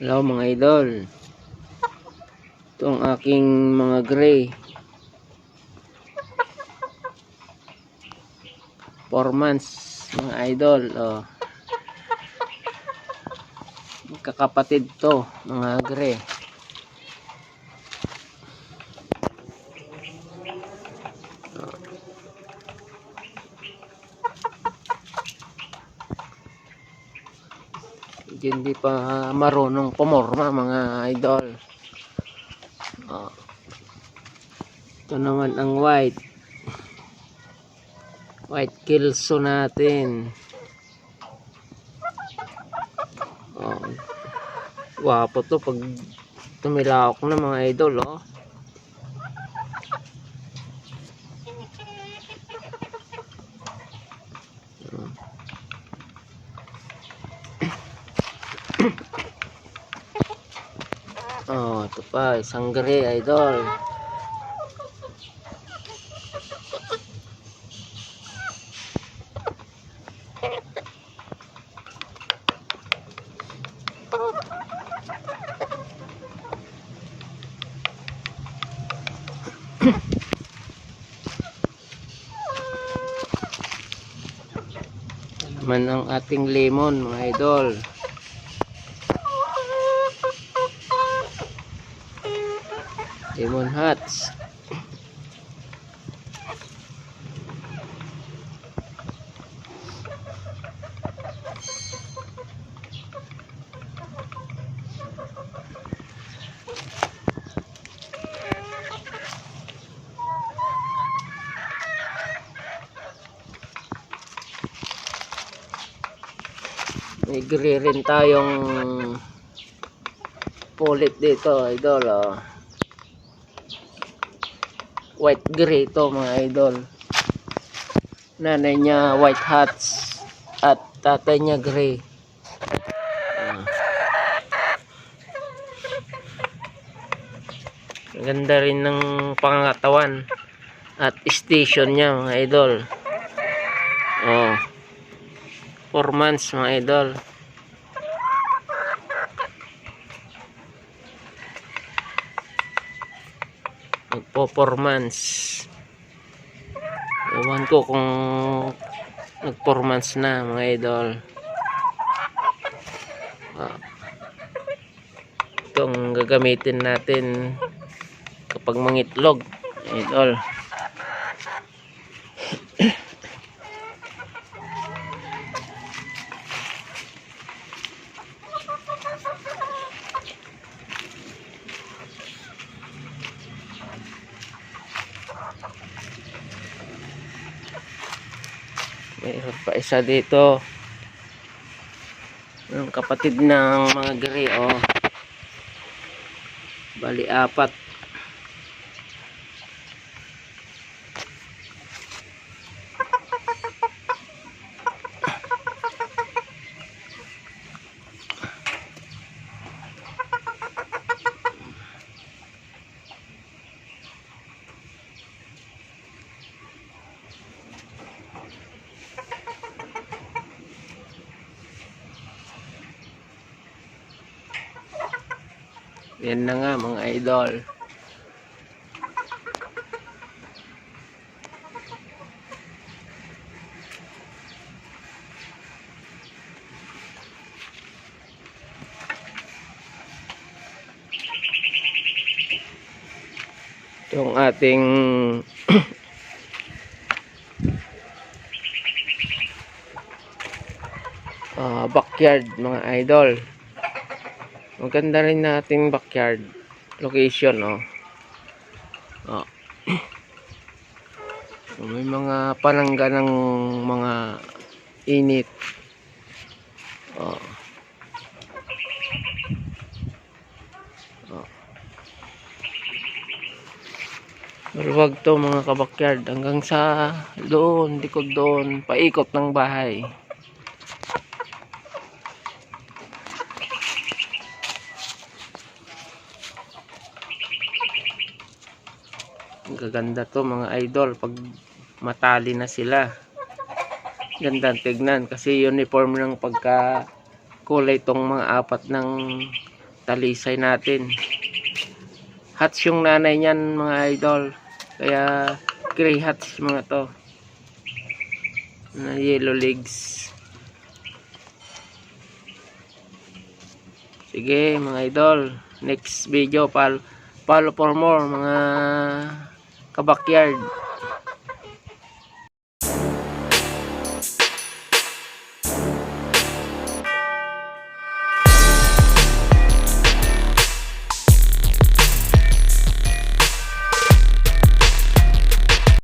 Hello mga idol. Ito ang aking mga gray. Four months mga idol. Oh. Kakapatid to mga gray. Hindi pa marunong pumorma mga idol. Oh. Ito naman ang white. White kilso natin. Oh. Wapo to pag tumilawak na mga idol oh. Oh, ito pa, isang gray idol. Naman ang ating lemon mga idol. Lemon Hats. Gray rin tayong pulit dito, idol. Oh. White gray to mga idol. Nanay niya white hats at tatay niya gray. Ang Ganda rin ng pangangatawan at station niya mga idol. Oh. 4 months mga idol. Nagpo-performance. Ewan ko kung nag-performance na mga idol. Ah. Itong gagamitin natin kapag mangitlog. Idol. Mayroon pa isa dito. Yung kapatid ng mga gari, oh. Bali, apat. Yan na nga mga idol. Yung ating ah, backyard mga idol. Maganda rin nating backyard location, oh. Oh. May mga panangga ng mga init. Oh. Oh. Maluwag to mga kabakyard hanggang sa doon, likod doon, paikot ng bahay. Gaganda to mga idol pag matali na sila. Ganda tignan kasi uniform ng pagka kulay tong mga apat ng talisay natin. Hats yung nanay niyan mga idol. Kaya gray hats mga to. Na yellow legs. Sige mga idol. Next video pal follow for more mga kabakyard.